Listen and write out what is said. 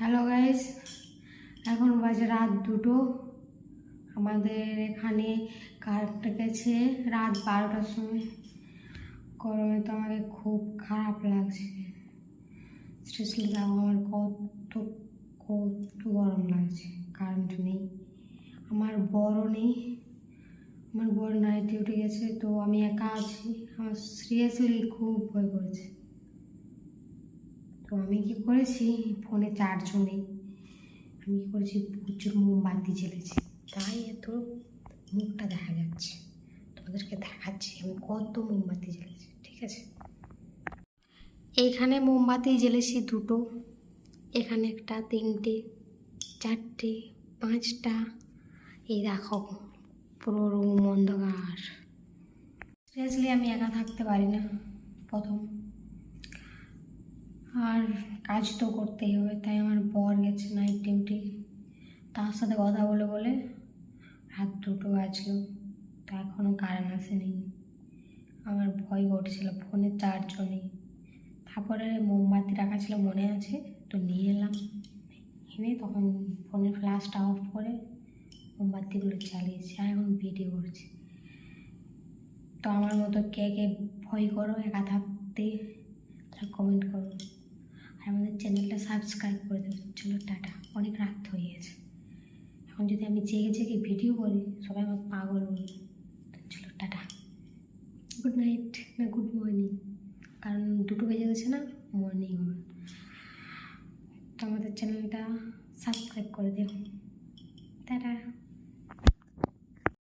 Hello guys এখন বাজে রাত দুটো। আমাদের এখানে কারেন্ট গেছে রাত বারোটার সময়। গরমে তো আমাকে খুব খারাপ লাগছে। স্পেশালি দেখো আমার কত কত গরম লাগছে। কারেন্ট নেই। আমার বড় নেই। আমার বড় নাইটে উঠে গেছে, তো আমি একা আছি। আমার সিরিয়াসলি খুব ভয় করেছে। তো আমি কি করেছি? ফোনে চার্জও নেই। আমি কী করেছি? প্রচুর মোমবাতি জ্বেলেছি। তাই এত মুখটা দেখা যাচ্ছে। তোমাদেরকে দেখাচ্ছি, আমি কত মোমবাতি জ্বেলেছি, ঠিক আছে? এইখানে মোমবাতি জ্বেলেছি দুটো। এখানে একটা, তিনটে, চারটে, পাঁচটা। এই দেখো, পুরো রুম অন্ধকার। সিরিয়াসলি আমি একা থাকতে পারি না, প্রথম। আর কাজ তো করতেই হবে, তাই আমার বর গেছে নাইট ডিউটি তার সাথে কথা বলে বলে রাত দুটো বাজলো, তা এখনও কারেন্ট আসেনি। আমার ভয় করছিল, ফোনে চার্জও নেই। তারপরে মোমবাতি রাখা ছিল, মনে আছে? তো নিয়ে এলাম। এনে তখন ফোনের ফ্ল্যাশটা অফ করে মোমবাতিগুলো চালিয়েছি, আর এখন ভিডিও করছি। তো আমার মতো কে কে ভয় করো, একা থাকতে তারা কমেন্ট করো। চ্যানেলটা সাবস্ক্রাইব করে দেবো চলো, টাটা। অনেক রাত হয়ে গেছে। এখন যদি আমি জেগে জেগে ভিডিও করি, সবাই আমার পাগল বলবে। চলো, টাটা। গুড নাইট না গুড মর্নিং। কারণ দুটো বেজে গেছে না, মর্নিং হবে। তো আমাদের চ্যানেলটা সাবস্ক্রাইব করে দিও। টাটা।